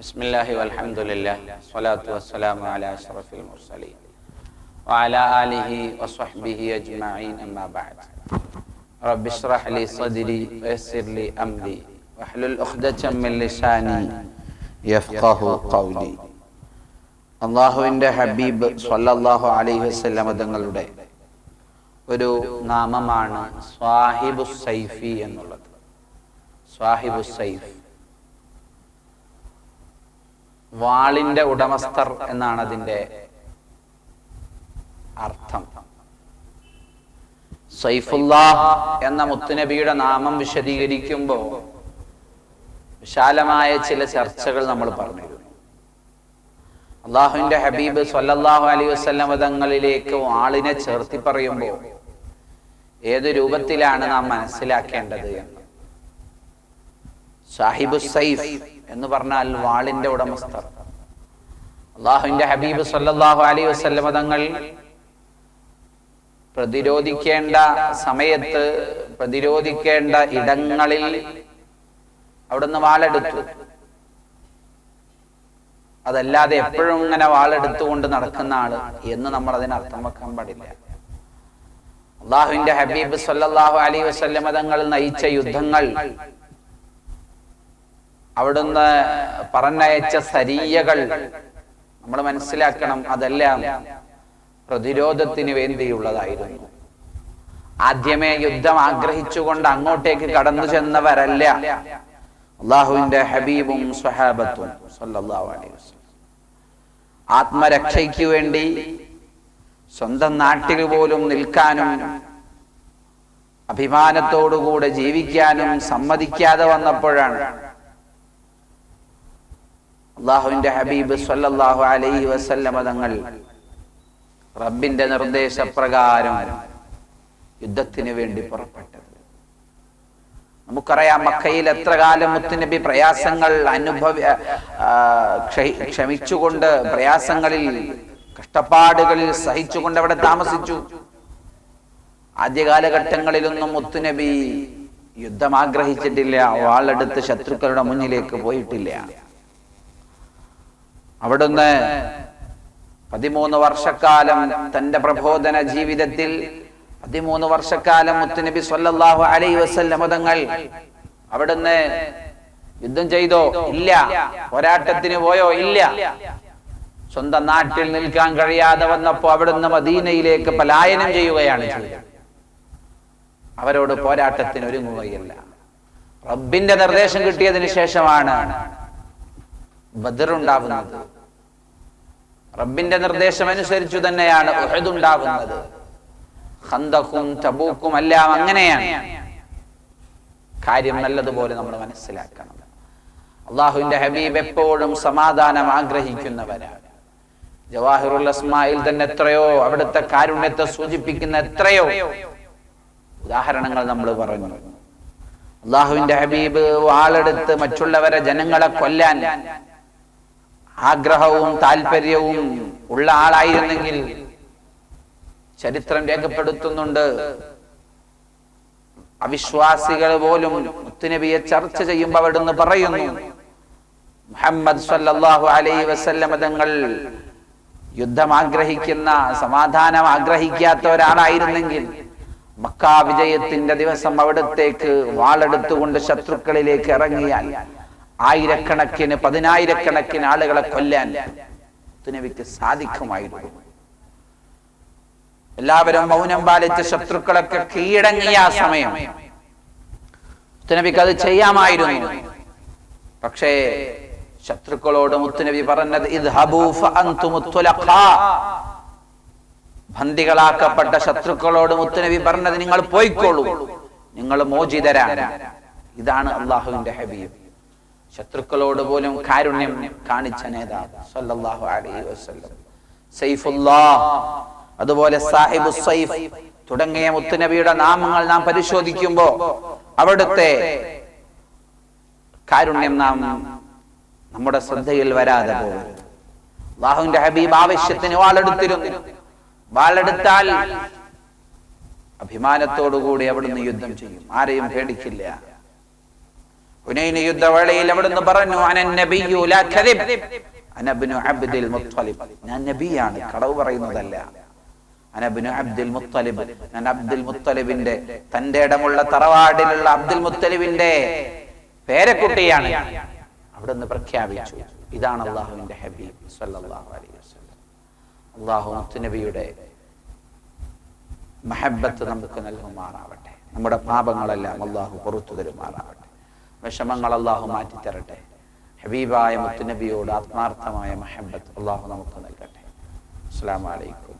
بسم الله والحمد لله والصلاة والسلام على أشرف المرسلين وعلى آله وصحبه أجمعين أما بعد رب اشرح لي صدري ويسر لي أمري واحلل عقدة من لساني يفقه قولي അള്ളാഹുവിൻ്റെ ഹബീബ് സല്ലല്ലാഹു അലൈഹി വസല്ലമ തങ്ങളുടെ ഒരു നാമമാണ് സ്വാഹിബു സൈഫി എന്നുള്ളത് സ്വാഹിബു സൈഫ് വാളിന്റെ ഉടമസ്ഥർ എന്നാണ് അതിന്റെ അർത്ഥം. സൈഫുല്ലാഹ് എന്ന മുത്തുനബിയുടെ നാമം വിശദീകരിക്കുമ്പോൾ വിശാലമായ ചില ചർച്ചകൾ നമ്മൾ പറഞ്ഞു അള്ളാഹുവിന്റെ ഹബീബ് സല്ലല്ലാഹു അലൈഹി വസല്ലം തങ്ങളിലേക്ക് ആളിനെ ചേർത്തി പറയുമ്പോൾ ഏത് രൂപത്തിലാണ് നാം മനസ്സിലാക്കേണ്ടത് എന്ന്. സാഹിബു സൈഫ് എന്ന് പറഞ്ഞാൽ വാളിന്റെ ഉടമസ്ഥർ. അള്ളാഹുവിന്റെ ഹബീബ് സല്ലാഹു അലൈഹി വസല്ലം തങ്ങൾ പ്രതിരോധിക്കേണ്ട സമയത്ത് പ്രതിരോധിക്കേണ്ട ഇടങ്ങളിൽ അവിടുന്ന് വാളെടുത്തു. അതല്ലാതെ എപ്പോഴും ഇങ്ങനെ വാളെടുത്തുകൊണ്ട് നടക്കുന്ന ആൾ എന്ന് നമ്മൾ അതിന് അർത്ഥം വെക്കാൻ പാടില്ല. അള്ളാഹുവിന്റെ ഹബീബ് സല്ലാഹു അലൈഹി വസല്ലമ തങ്ങൾ നയിച്ച യുദ്ധങ്ങൾ അവിടുന്ന് പറഞ്ഞയച്ച സരീയകൾ നമ്മൾ മനസ്സിലാക്കണം അതെല്ലാം പ്രതിരോധത്തിന് വേണ്ടിയുള്ളതായിരുന്നു. ആദ്യമേ യുദ്ധം ആഗ്രഹിച്ചുകൊണ്ട് അങ്ങോട്ടേക്ക് കടന്നു ചെന്നവരല്ല. അള്ളാഹുവിന്റെ ഹബീബും സ്വഹാബത്തും ആത്മരക്ഷയ്ക്ക് വേണ്ടി സ്വന്തം നാട്ടിൽ പോലും നിൽക്കാനും അഭിമാനത്തോടുകൂടെ ജീവിക്കാനും സമ്മതിക്കാതെ വന്നപ്പോഴാണ് അള്ളാഹുവിന്റെ ഹബീബ് സല്ലല്ലാഹു അലൈഹി വസല്ലമ തങ്ങൾ റബ്ബിന്റെ നിർദ്ദേശപ്രകാരം യുദ്ധത്തിന് വേണ്ടി പുറപ്പെട്ടത്. നമുക്കറിയാം മക്കയിൽ എത്ര കാലം മുത്തുനബി പ്രയാസങ്ങൾ അനുഭവ ക്ഷമിച്ചുകൊണ്ട് പ്രയാസങ്ങളിൽ കഷ്ടപ്പാടുകളിൽ സഹിച്ചുകൊണ്ട് അവിടെ താമസിച്ചു. ആദ്യ കാലഘട്ടങ്ങളിലൊന്നും മുത്തുനബി യുദ്ധം ആഗ്രഹിച്ചിട്ടില്ല വാളെടുത്ത് ശത്രുക്കളുടെ മുന്നിലേക്ക് പോയിട്ടില്ല. അവിടുന്ന് പതിമൂന്ന് വർഷക്കാലം തന്റെ പ്രബോധന ജീവിതത്തിൽ പതിമൂന്ന് വർഷക്കാലം മുത്തുനബി സ്വല്ലാഹു അലൈ വസല്ലം തങ്ങൾ അവിടുന്ന് യുദ്ധം ചെയ്തോ? ഇല്ല. പോരാട്ടത്തിന് പോയോ? ഇല്ല. സ്വന്തം നാട്ടിൽ നിൽക്കാൻ കഴിയാതെ വന്നപ്പോ അവിടുന്ന് മദീനയിലേക്ക് പലായനം ചെയ്യുകയാണ് ചെയ്തത്. അവരോട് പോരാട്ടത്തിന് ഒരുങ്ങുകയില്ല. റബ്ബിന്റെ നിർദ്ദേശം കിട്ടിയതിന് ശേഷമാണ് ബദറുണ്ടാവുന്നത്. റബ്ബിന്റെ നിർദ്ദേശം അനുസരിച്ചു തന്നെയാണ് ഉണ്ടാകുന്നത് ഹന്തക്കും തബൂക്കും എല്ലാം അങ്ങനെയാണ്. കാര്യം നല്ലതുപോലെ നമ്മൾ മനസ്സിലാക്കണം. അള്ളാഹുവിന്റെ ഹബീബ് എപ്പോഴും സമാധാനം ആഗ്രഹിക്കുന്നവരാണ്. ജവാഹിറുൽ അസ്മായിൽ തന്നെ എത്രയോ അവിടുത്തെ കാരുണ്യത്തെ സൂചിപ്പിക്കുന്ന എത്രയോ ഉദാഹരണങ്ങൾ നമ്മൾ പറഞ്ഞു. അള്ളാഹുവിന്റെ ഹബീബ് വാളെടുത്ത് മറ്റുള്ളവരെ ജനങ്ങളെ കൊല്ലാൻ ആഗ്രഹവും താല്പര്യവും ഉള്ള ആളായിരുന്നെങ്കിൽ ചരിത്രം രേഖപ്പെടുത്തുന്നുണ്ട്. അവിശ്വാസികൾ പോലും മുത്തുനബിയെ ചർച്ച ചെയ്യുമ്പോൾ അവിടുന്ന് പറയുന്നു മുഹമ്മദ് സല്ലാഹു അലൈ വസല്ലമ തങ്ങൾ യുദ്ധം ആഗ്രഹിക്കുന്ന സമാധാനം ആഗ്രഹിക്കാത്ത ഒരാളായിരുന്നെങ്കിൽ മക്കാ വിജയത്തിന്റെ ദിവസം അവിടത്തേക്ക് വാളെടുത്തുകൊണ്ട് ശത്രുക്കളിലേക്ക് ഇറങ്ങിയാൽ ആയിരക്കണക്കിന് പതിനായിരക്കണക്കിന് ആളുകളെ കൊല്ലാൻ തുനവിക്ക് സാധിക്കുമായിരുന്നു. എല്ലാവരും മൗനം പാലിച്ച് ശത്രുക്കളൊക്കെ കീഴടങ്ങിയ ആ സമയം മുത്തുനബിക്ക് അത് ചെയ്യാമായിരുന്നു. പക്ഷേ ശത്രുക്കളോട് മുത്തുനബി പറഞ്ഞത് ബന്ദികളാക്കപ്പെട്ട ശത്രുക്കളോട് മുത്തുനബി പറഞ്ഞത് നിങ്ങൾ പോയിക്കോളൂ. നിങ്ങൾ മോചിതരാണ്. ഇതാണ് അള്ളാഹുവിന്റെ ഹബീബ്. ശത്രുക്കളോട് പോലും കാരുണ്യം കാണിച്ച നേതാവ് സല്ലല്ലാഹു അലൈഹി വസല്ലം. അതുപോലെ സാഹിബു സൈഫ് തുടങ്ങിയ മുത്തുനബിയുടെ നാമങ്ങൾ നാം പരിശോധിക്കുമ്പോ അവിടുത്തെ കാരുണ്യം നാം നമ്മുടെ ശ്രദ്ധയിൽ വരാതെ പോകും അള്ളാഹുവിന്റെ ഹബീബ് ആവശ്യത്തിന് വാളെടുത്തിരുന്നു. വാളെടുത്താൽ അഭിമാനത്തോടുകൂടി അവിടുന്ന് യുദ്ധം ചെയ്യും. ആരെയും പേടിക്കില്ല. ഹുനൈൻ യുദ്ധവേളയിൽ അവിടുന്ന് പറഞ്ഞു അനബ്നു അബ്ദുൽ മുത്തലിബ്. ഞാൻ നബിയാണ് കടവ് പറയുന്നതല്ല. അനബ്നു അബ്ദുൽ മുത്തലിബ്. ഞാൻ അബ്ദുൽ മുത്തലിബിന്റെ തന്റെ ഇടമുള്ള തറവാടിലുള്ള അബ്ദുൽ മുത്തലിബിന്റെ പേരക്കുട്ടിയാണ്. അവിടുന്ന് പ്രഖ്യാപിച്ചു ഇതാണ് അള്ളാഹുവിന്റെ ഹബീബ് സല്ലല്ലാഹു അലൈഹി വസല്ലം. അള്ളാഹു മുത്തുനബിയുടെ മഹബത്ത് നമുക്ക് നൽകുമാറാവട്ടെ. നമ്മുടെ പാപങ്ങളെല്ലാം അള്ളാഹു പുറത്തു തരുമാറാവട്ടെ. വിഷമങ്ങൾ അള്ളാഹു മാറ്റിത്തരട്ടെ. ഹബീബായ മുത്തുനബിയോട് ആത്മാർത്ഥമായ മഹബത്ത് അള്ളാഹു നമുക്ക് നൽകട്ടെ. അസ്സാം വലൈക്കും